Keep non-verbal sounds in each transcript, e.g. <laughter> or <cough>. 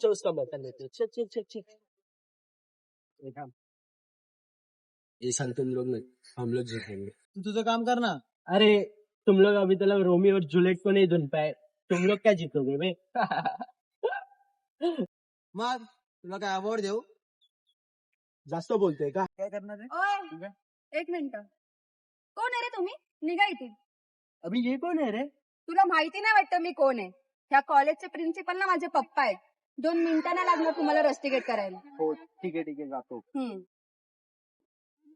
चल उसका बर्तन लेते हैं। चल चल चल चल ये साल तुम लोग हम लोग जीतेंगे तू तुझं काम कर ना अरे तुम लोग अभी तक रोमियो और जूलियट को नहीं धुन पाए तुम लोग क्या जीतोगे बे मग तुला काय अवॉर्ड देऊ जास्त बोलतोय का काय करणार आहे एक मिनिट तुम्ही? निघा इथून. अभी ये कौन है रे? तुला माहिती नाही वाटतं मी कोण आहे. ह्या कॉलेजचे प्रिन्सिपल ना माझे पप्पा आहेत. दोन मिनिटं नाही लागणार तुम्हाला रस्टिकेट करायला. हो ठीक आहे ठीक आहे जातो. हम्म.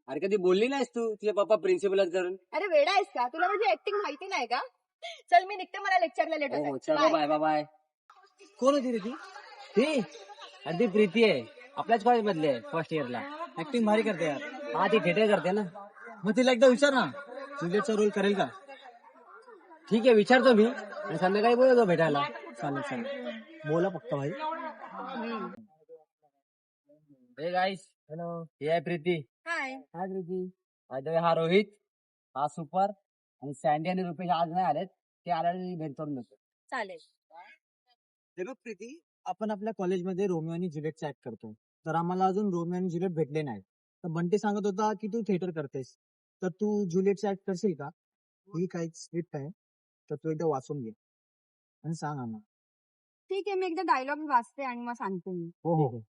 अरे कधी बोलली नाहीस तू? तुझे पप्पा प्रिन्सिपल करून अरे वेडा आहेस का? तुला माझी ऍक्टिंग माहिती नाही का? चल मी निघते मला लेक्चरला लेट हो चलो बाय बाय बाय कोण होती रे ती? ती? अगदी प्रीती आहे. आपल्याच कॉलेज मधली आहे फर्स्ट इयरला ऍक्टिंग भारी करते यार. हा ती थिएटर करते ना. मग तिला एकदा विचार ना. जुलियटचा रोल करेल का? ठीक आहे विचारतो मी. आणि संध्याकाळी बोलतो भेटायला. चालेल चालेल. बोला फक्त भाई. हे गाईस हॅलो हे आहे Preeti hi hi Preeti bye हा रोहित हा सुपर आणि सँडी आणि रुपेश आज नाही आलेत. ते आल्याने भेट करून देतो. चालेल. हे बघ प्रीती आपण आपल्या कॉलेजमध्ये रोमिओ आणि जुलियटचा ऍक्ट करतो तर आम्हाला अजून रोमिओ आणि जुलियट भेटले नाही तर बंटी सांगत होता की तू थिएटर करतेस. तर तू जुलियटचा ऍक्ट करशील का? ही काही स्क्रिप्ट आहे. तर तू एकदा वाचून घे. आणि सांग आम्हाला. ठीक आहे मी एकदा डायलॉग वाचते आणि मग सांगते मी. हो हो हो.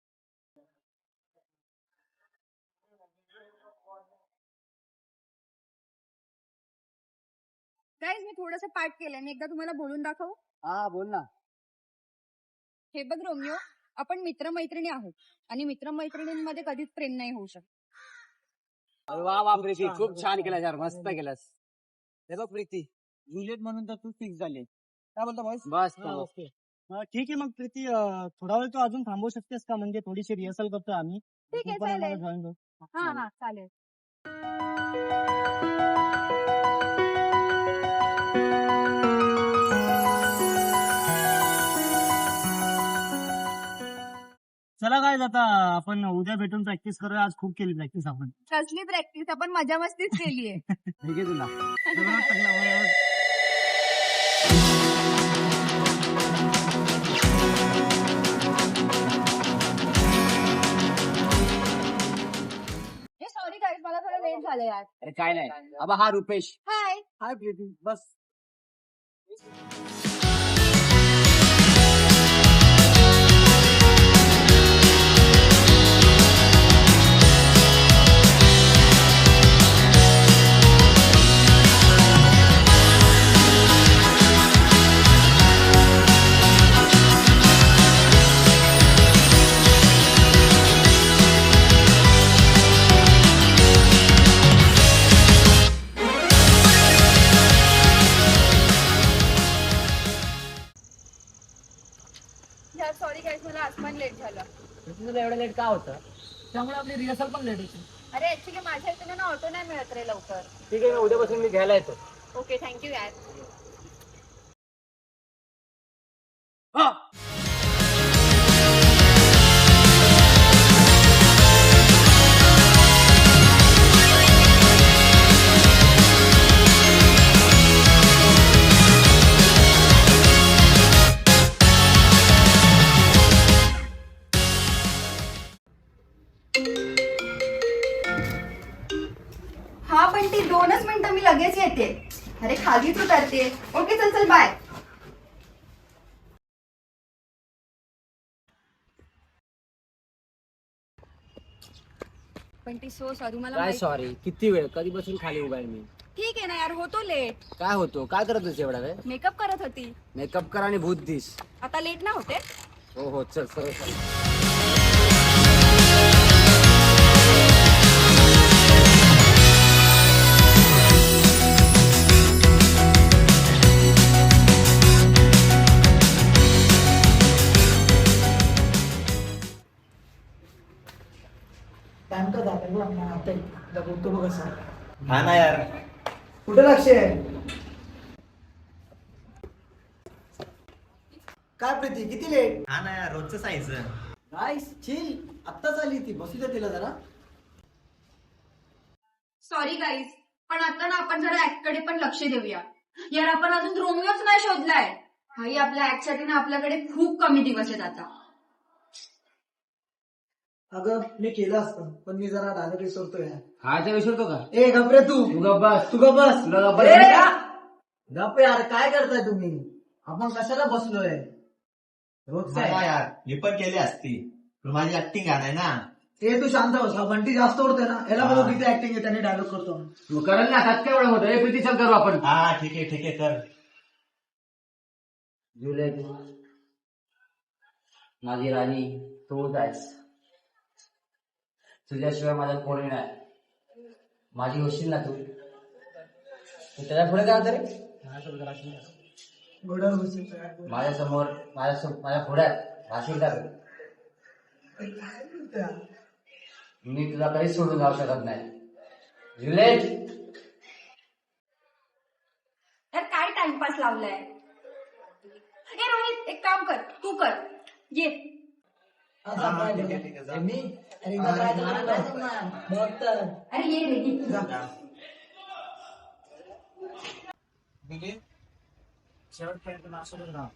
गाईज मी थोडस पाठ केलंय. मी एकदा तुम्हाला बोलून दाखवू? हा बोल ना. हे बघ रोमिओ आपण मित्रमैत्रिणी आहोत. आणि मित्रमैत्रिणींमध्ये कधीच प्रेम नाही होऊ शकत. अरे वा वा प्रीती. खूप छान. केलास यार. मस्त केलास. हे बघ प्रीती जुलियट म्हणून तर तू फिक्स झाली काय बोलतो बॉस बस. ओके. ठीक आहे मग प्रीती अं, थोडा वेळ तू अजून थांबवू शकतेस का? म्हणजे थोडीशी रिहर्सल करतो आम्ही. ठीक आहे तू पण आम्हाला चालेल. join कर. हा हा चालेल. चला काय आता आपण उद्या भेटून प्रॅक्टिस करूया. आज खूप केली प्रॅक्टिस आपण. कसली प्रॅक्टिस आपण मजा मस्तीच केली आहे <laughs> ठीक आहे तुला. हे सॉरी गाईज मला थोडं लेट झालं यार. अरे काय नाही. अबा हा रुपेश. हाय हाय प्रीती बस. तुला एवढं लेट का होतं? त्यामुळे आपली रिहर्सल पण लेट होती. अरे ऍक्च्युली माझ्या इथे ना ऑटो नाही मिळत रे लवकर. ठीक आहे मी उद्यापासून मी घ्यायला येतो. ओके थँक्यू यार. हा पण ती दोनच मिनिटं मी लगेच येते. अरे खालीच उतरते ओके चल चल बाय पण ती सो सॉरी मला काय माहित- सॉरी किती वेळ? कधीपासून खाली उभा आहे मी? ठीक आहे ना यार होतो लेट काय होतो? काय करत होतीस एवढा वेळ? मेकअप करत होती. मेकअप कर आणि भूत दिस. आता लेट ना होते? हो हो चल सरळ चल हा ना यार. कुठे लक्ष आहे? काय प्रीती किती लेट हा ना यार रोजचं चिल आत्ताच आली ती. बसू द्या तिला जरा. सॉरी गाईज पण आता ना आपण जरा ऍक्टकडे पण लक्ष देऊया. यार आपण अजून रोमिओच नाही शोधलाय. भाई आपल्या ऍक्टसाठी ना आपल्याकडे खूप कमी दिवस आहेत आता. अगं मी केलं असतं पण मी जरा डायलॉग विसरतोय. खायचा विसरतो का? ए घबरे तू. तू गप्प बस तू गप बस तुला गप्प ए, बस का? गप यार काय करताय तुम्ही? आपण कशाला बसलोय? रोज यार मी पण केली असती. पण माझी ऍक्टिंग आहे ना. ए तू शांत बस. हा बंटी जास्त ओढतोय ना. याला बघू किती ऍक्टिंग आहे त्याने डायलॉग करतो. तू करेल ना हात काय एवढं मोठं ए प्रीती चल करू आपण. हा ठीक आहे ठीक आहे कर. जुलै माझी राणी तूच आहेस तुझ्याशिवाय माझ्या कोणी नाही. माझी होशील ना तू? तू त्याच्या पुढे काय होतं रे? घोड्यावर बसून माझ्यासमोर माझ्या माझ्या पुढ्यात भाषण टाक मी तुला कधीच सोडून जाऊ शकत नाही. जुलेट यार काय टाइमपास लावलाय? ए रोहित एक काम कर तू कर. ये. मी? अरे जरा गाणं गातो ना. बघ तर. अरे ये रे ये. शेवटपर्यंत नाचतच राहा.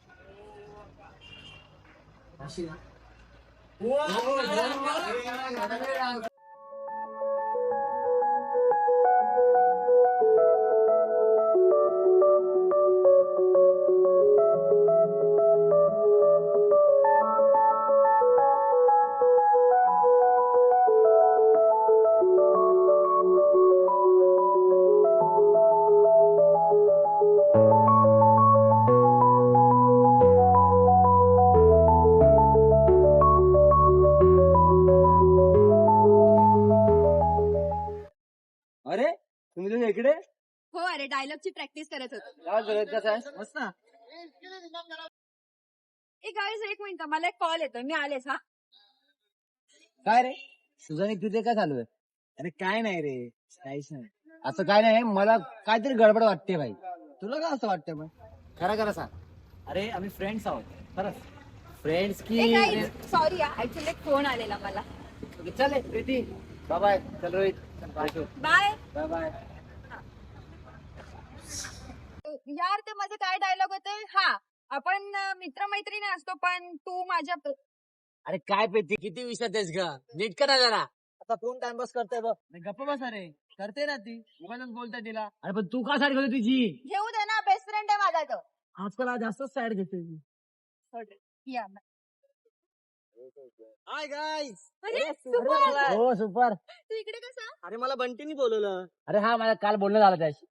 अशी ना. डायलॉगची प्रॅक्टिस करत होतो. काय जुलेट कसं आहे मस्त ना. ए गाईज एक मिनिट मला एक कॉल येतोय. मी आलेच हा. काय रे? आणि तुझे काय चालू आहे? अरे काय नाही रे. काहीच नाही. असं काय नाही मला काहीतरी गडबड वाटते भाई. तुला काय असं वाटतं मग? खरं खरं सांग. अरे आम्ही फ्रेंड्स आहोत. खरंच. फ्रेंड्स की सॉरी ऍक्च्युली एक फोन आलेला मला. चल प्रीती. बाय बाय चल Rohit. Bye bye bye bye यार ते माझे काय डायलॉग होते? हा आपण मित्रमैत्रिणी असतो पण तू माझ्या अरे काय प्रीती किती विषयात आहेस ग? नीट करा जरा. आता फोन टाइमपास करताय बघ. गप्प बस अरे. करते ना ती. उगाच बोलताय तिला. अरे पण तू का साडी घालू तुझी? घेऊ दे ना बेस्ट फ्रेंड आहे माझा तो. आजकाल हा जास्तच साईड घेते मी. या हाय गाईज अरे, सुपर. हो सुपर तू इकडे कसा? अरे मला बंटीनी बोलवलं. अरे हा मला काल बोलणं झालं त्याशी.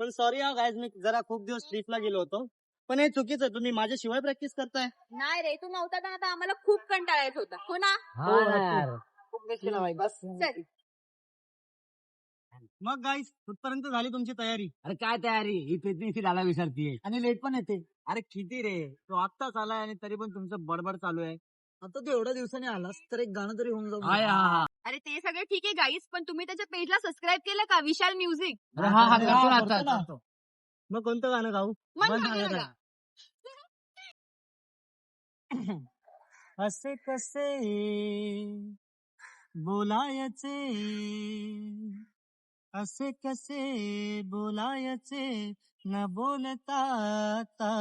पण सॉरी हा गाईज मी जरा खूप दिवस ट्रिपला गेलो होतो. पण हे चुकीचं आहे तुम्ही माझ्याशिवाय प्रॅक्टिस करताय. नाही रे तू नव्हता तर आता आम्हाला खूप कंटाळा येत होता. हो ना? हा. ना यार. खूप बस. चल. मग गाईज कुठपर्यंत झाली तुमची तयारी? अरे काय तयारी? ही प्रीती दादा विसरतीये आणि लेट पण येते. अरे किती रे? तो आत्ताच आलाय आणि तरी पण तुमचं बडबड चालू आहे. आता तू एवढ्या दिवसांनी आलास तर एक गाणं तरी होऊन हा हा जाऊ हा अरे ते सगळं ठीक आहे गाईस पण तुम्ही त्याच्या पेजला सबस्क्राईब केलं का? विशाल म्युझिक हा हा करतो ना आता. मग कोणतं गाणं गाऊ? मन मन? <coughs> असे कसे बोलायचे? असे कसे बोलायचे? न बोलता आता.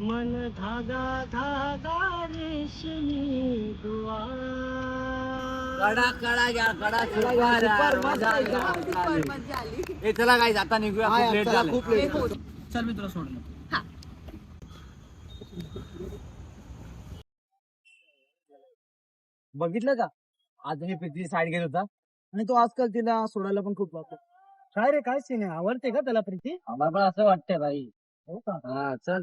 मन धागा धागा रेशमी दुआ कडा कडा घ्या कडा चला आता निघूया. खूप लेट झालं. खूप लेट चल मी तुला सोडलं बघितलं का? आज मी प्रीती साईड घेत होता. आणि तो आजकाल तिला सोडायला पण खूप वाटत काय रे काय सीन आहे? आवडते का त्याला प्रीती? आम्हाला पण असं वाटतंय भाई हो का? हा चल.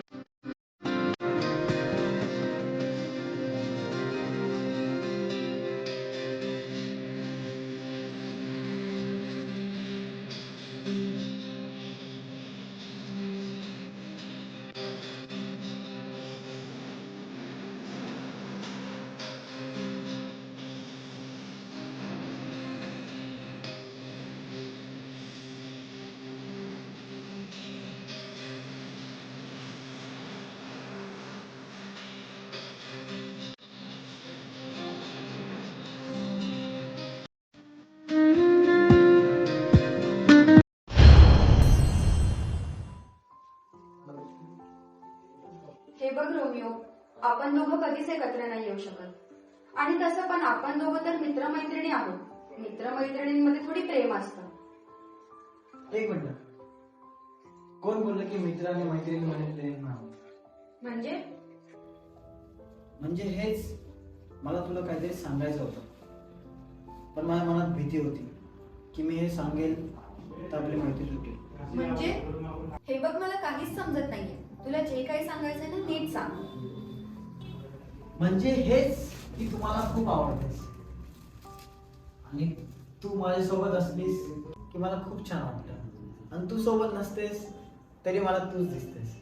एकत्र नाही येऊ शकत. आणि तसं पण आपण दोघं तर मित्रमैत्रिणी आहोत. मित्रमैत्रिणींमध्ये थोडी प्रेम असतं. एक मिनिट. कोण बोललं की मित्र आणि मैत्रिणीमध्ये प्रेम नाही? म्हणजे? म्हणजे हेच मला तुला काहीतरी सांगायचं होतं. पण माझ्या मनात भीती होती की मी हे सांगेल तर आपली माहिती सुटेल म्हणजे? हे बघ मला काहीच समजत नाहीये. तुला जे काही सांगायचंय ना नीट सांग. म्हणजे हेच की तुम्हाला खूप आवडतेस आणि तू माझ्यासोबत असलीस की मला खूप छान वाटतं आणि तू सोबत नसतेस तरी मला तूच दिसतेस.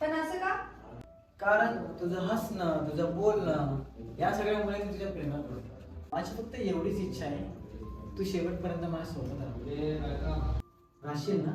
पण असं का? कारण तुझं हसणं तुझं बोलणं या सगळ्यामुळे मी तुझ्या प्रेमात पडतो माझी फक्त एवढीच इच्छा आहे तू शेवटपर्यंत माझ्या सोबत राह राहशील ना?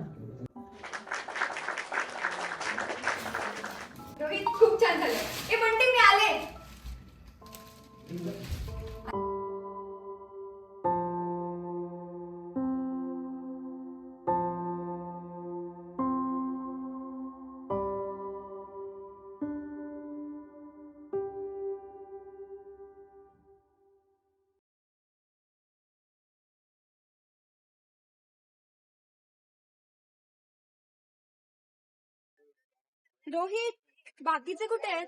रोहित बाकीचे कुठे आहेत?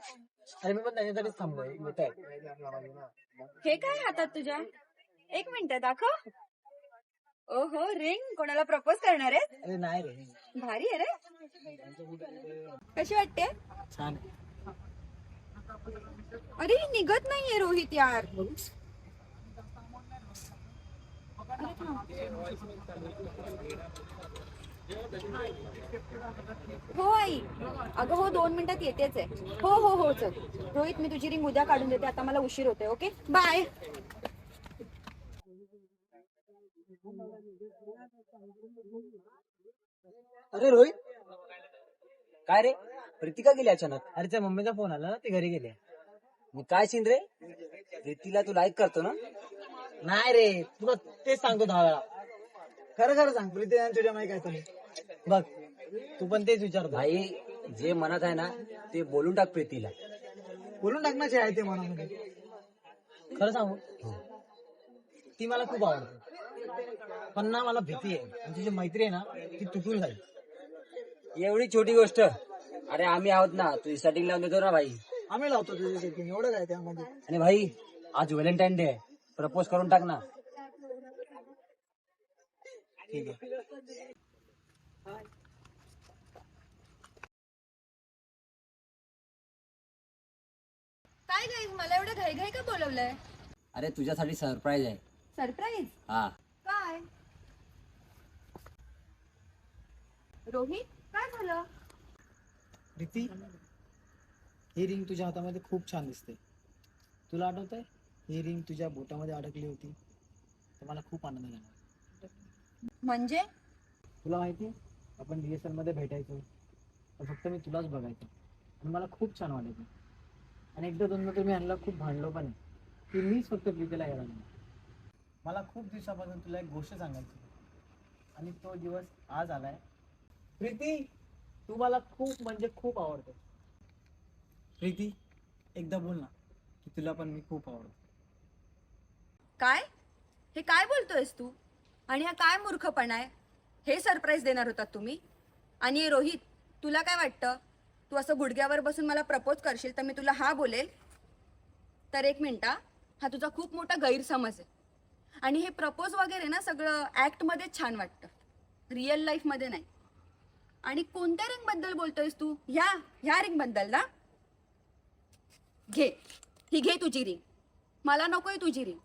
अरे मी पण त्याच्यासाठीच थांबलोय. येत हे काय हातात तुझ्या? एक मिनिट दाखव. ओहो रिंग? कोणाला प्रपोज करणार आहे अरे नाही रे. भारी आहे रे. कशी वाटते? छान अरे ही निघत नाहीये रोहित यार. हो आई अगं हो दोन मिनिटात येतेच आहे. हो हो हो चल. रोहित मी तुझी रिंग उद्या काढून देते. आता मला उशीर होते ओके? बाय. अरे रोहित. काय रे? प्रीतिका गेली अचानक? अरे त्या मम्मीचा फोन आला ना ते घरी गेले. मग काय सीन रे? प्रीतीला तू लाईक करतो ना? नाही रे तुला तेच सांगतो दहा वेळा. खरं खरं सांग प्रीती आणि तुझ्या माहिती काय बघ तू पण तेच विचारतो भाई जे मनात आहे ना ते बोलून टाक प्रीतीला. बोलून टाकण्याचे आहे ते मनामध्ये. खरं सांगू? ती मला खूप आवडते. पण ना मला भीती आहे. आणि तुझी मैत्री आहे ना ती तुटून जाईल. एवढी छोटी गोष्ट. अरे आम्ही आहोत ना. तुझी सेटिंग लावून देतो ना भाई. आम्ही लावतो तुझी सेटिंग एवढं काय त्यामध्ये? आणि भाई आज व्हॅलेंटाईन डे आहे. प्रपोज करून टाक ना. ठीक आहे. काय गाईज मला एवढं घाई घाई का बोलवलंय? अरे तुझ्यासाठी सरप्राईज आहे. सरप्राईज हा. काय? रोहित काय झालं? प्रीती ही रिंग तुझ्या हातामध्ये खूप छान दिसते. तुला आठवत आहे ही रिंग तुझ्या बोटामध्ये अडकली होती. तर मला खूप आनंद झाला. म्हणजे? तुला माहिती आपण डीएसएलमध्ये भेटायचो. तर फक्त मी तुलाच बघायचो. आणि मला खूप छान वाटायचं. आणि एकदा दोनदा मी ह्यांना खूप भांडलो पण आहे की मीच फक्त प्रीतीला यायला नाही मला खूप दिवसापासून तुला एक गोष्ट सांगायची आणि तो दिवस आज आलाय. प्रीती तू मला खूप म्हणजे खूप आवडते. प्रीती एकदा बोल ना की तुला पण मी खूप आवडतो. काय? हे काय बोलतोयस तू? आणि हा काय मूर्खपणा आहे? हे सरप्राईज देणार होतात तुम्ही? आणि रोहित तुला काय वाटतं? तू असं गुडघ्यावर बसून मला प्रपोज करशील तर मी तुला हा बोलेल? तर एक मिनटा हा. तुझा खूप मोठा गैरसमज आहे. आणि हे प्रपोज वगैरे ना सगळं ॲक्टमध्येच छान वाटतं. रिअल लाईफमध्ये नाही. आणि कोणत्या रिंगबद्दल बोलतोयस तू? ह्या ह्या रिंगबद्दल ना. घे. ही घे तुझी रिंग मला नकोय तुझी रिंग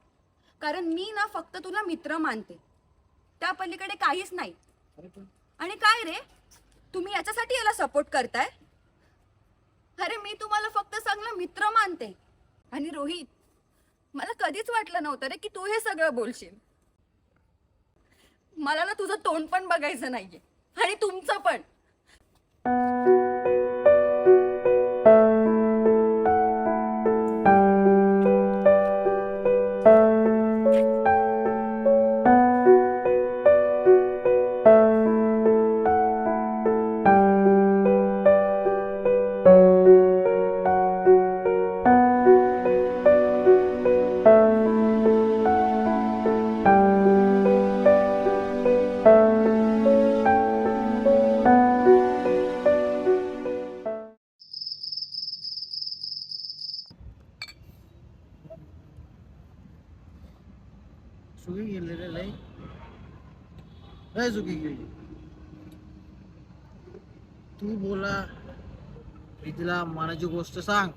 कारण मी ना फक्त तुला मित्र मानते. त्या पलीकडे काहीच नाही. आणि काय रे? तुम्ही याच्यासाठी याला सपोर्ट करताय? अरे मी तुम्हाला फक्त चांगलं मित्र मानते. आणि रोहित मला कधीच वाटलं नव्हतं रे की तू हे सगळं बोलशील. मला ना तुझं तोंड पण बघायचं नाहीये. आणि तुमचं पण. मनाची गोष्ट सांग.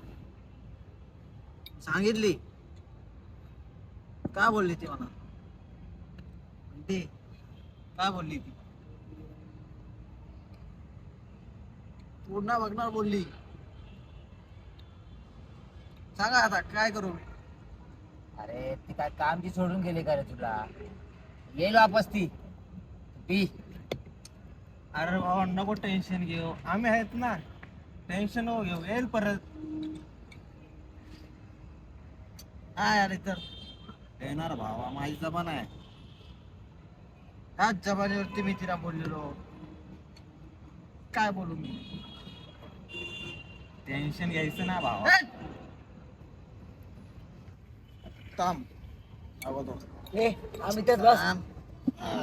सांगितली. काय बोलली ती मला? ती काय बोलली ती? पूर्ण बघणार बोलली. सांगा आता काय करू मी? अरे ती काय काम ती सोडून गेली का रे तुला? येईल वापस ती. पी अरे बाबा नको टेन्शन घेऊ. आम्ही आहेत ना. टेन्शन नको घेऊ. येईल परत. काय अरे तर येणार भावा माझी जबान आहे. ह्याच जबानीवरती मी तिला बोललेलो. काय बोलू मी? टेन्शन घ्यायचं ना भावा. थांब. ए आम्ही त्यात बस. थांब.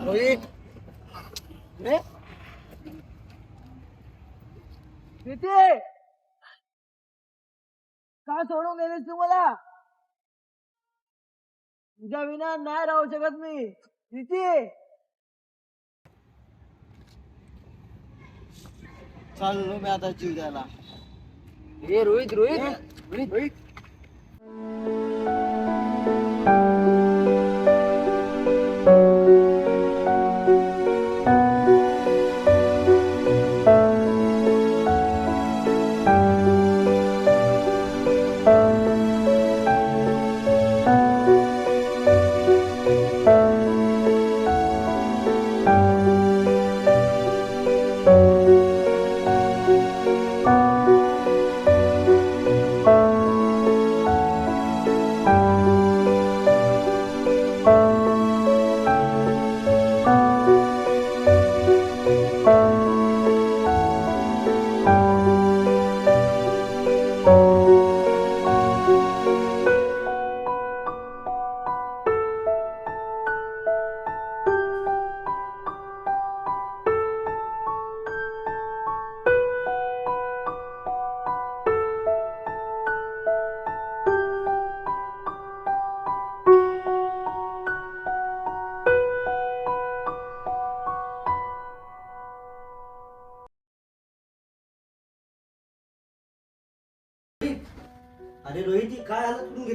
रोहित. ए? किती का सोडून गेलीस तू मला? तुझ्या विना नाही राहू शकत मी. किती चाललो मी आता जीव द्यायला. ए रोहित रोहित! रोहित!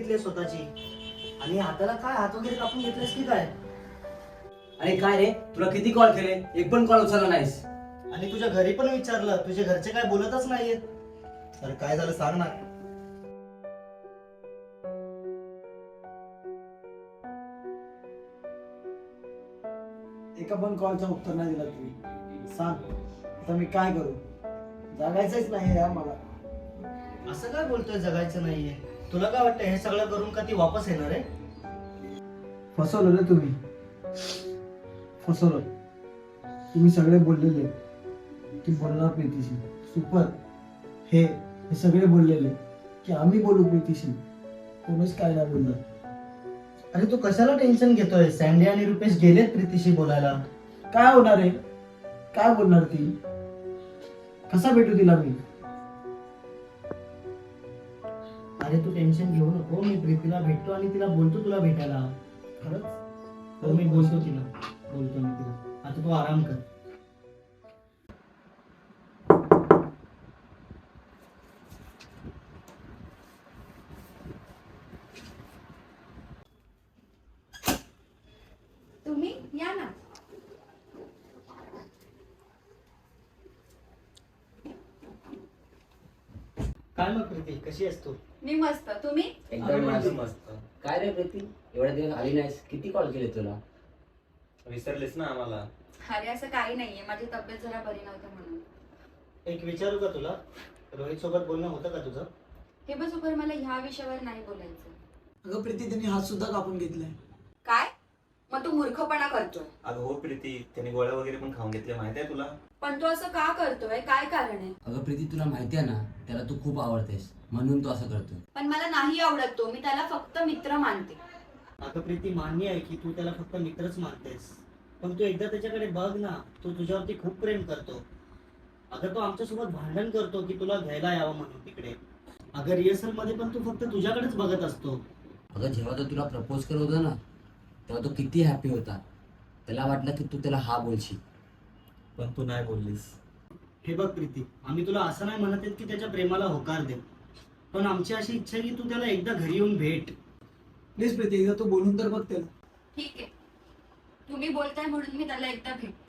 घेतली स्वतःची? आणि हाताला काय हात वगैरे कापून घेतलेस की काय? अरे काय रे? तुला किती कॉल केले? एक पण कॉल उचलला नाहीस. आणि तुझ्या घरी पण विचारलं. तुझे घरचे काय बोलतच नाहीयेत. अरे काय झालं सांग ना. एका पण कॉलचं उत्तर नाही दिलं तुम्ही. सांग. आता मी काय करू? जगायचंच नाही यार मला. असं काय बोलतोय? जगायचं नाहीये. तुला काय वाटतं हे सगळं करून का ती वापस येणार आहे? फसवलं रे तुम्ही. फसवलं. तुम्ही सगळे बोललेले. की बोलणार प्रीतीशी. सुपर. हे हे सगळे बोललेले. की आम्ही बोलू प्रीतीशी. कोणीच काय नाही बोललं अरे तू कशाला टेन्शन घेतोय? सँडी आणि रुपेश गेलेत प्रीतीशी बोलायला. काय होणार आहे? काय बोलणार ती? कसा भेटू तिला मी? अरे तू टेन्शन घेऊ नको मी प्रीतीला भेटतो आणि तिला बोलतो तुला भेटायला. खरंच? हो मी बोलतो तिला. बोलतो मी तिला. आता तू आराम कर तुम्ही या ना काय मग प्रीती कशी आहेस तू? मी मस्त. तुम्ही? एकदम मस्त. काय रे प्रीती? एवढ्या दिवस आली नाहीस. किती कॉल केले तुला? विसरलीस ना आम्हाला. अरे असं काही नाहीये. माझी तब्येत जरा बरी नव्हती म्हणून. एक विचारू का तुला? रोहित सोबत बोलणं होतं का तुझं? हे बस उपर मला ह्या विषयावर नाही बोलायचं. अगं प्रीती त्यांनी हात सुद्धा कापून घेतलाय. काय? मग तू मूर्खपणा करतोय. अगं हो प्रीती. त्याने गोळ्या वगैरे पण खाऊन घेतल्या. माहिती आहे तुला? पण तू असं का करतोय? काय कारण आहे? अगं प्रीती तुला माहिती आहे ना त्याला तू खूप आवडतेस. म्हणून तो असं करतोय. पण मला नाही आवडत तो. मी त्याला फक्त मित्र मानते. आता प्रीती मान्य आहे की तू त्याला फक्त मित्रच मानतेस. पण तू एकदा त्याच्याकडे बघ ना तो तुझ्यावरती खूप प्रेम करतो. अगं तो आमच्यासोबत भांडण करतो की तुला घ्यायला यावं म्हणून तिकडे. अगं रिहर्सलमध्ये पण तू फक्त तुझ्याकडेच बघत असतो. अगं जेव्हा तो तुला प्रपोज करत होता ना तेव्हा तो किती हॅपी होता. त्याला वाटलं की तू त्याला हा बोलशील. पण तू नाही बोललीस. हे बघ प्रीती आम्ही तुला असं नाही म्हणत आहेत की त्याच्या प्रेमाला होकार दे. पण आमची अशी इच्छा आहे की तू त्याला एकदा घरी येऊन भेट. प्लीज प्रीती एकदा तू बोलून तर बघ त्याला. ठीक आहे. तुम्ही बोलताय म्हणून मी त्याला एकदा भेटते.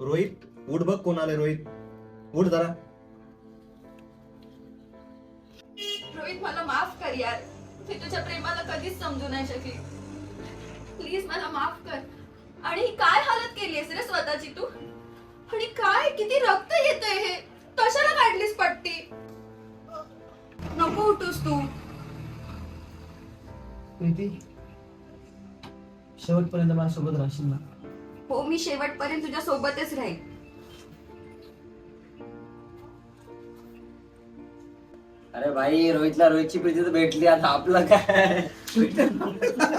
रोहित उठ बघ कोण आले रोहित. उठ जरा. रोहित मला माफ कर यार. मी तुझ्या प्रेमाला कधीच समजू नाही शकली. प्लीज मला माफ कर. आणि काय हालत केली आहेस रे स्वतःची तू? आणि काय किती रक्त येतंय हे? कशाला काढलीस पट्टी? नको उठूस तू. प्रीती शेवटपर्यंत माझ्यासोबत राहशील ना? हो मी शेवटपर्यंत तुझ्या सोबतच राहील अरे भाई रोहितला रोहितची प्रीती तर भेटली आता आपलं काय? <laughs>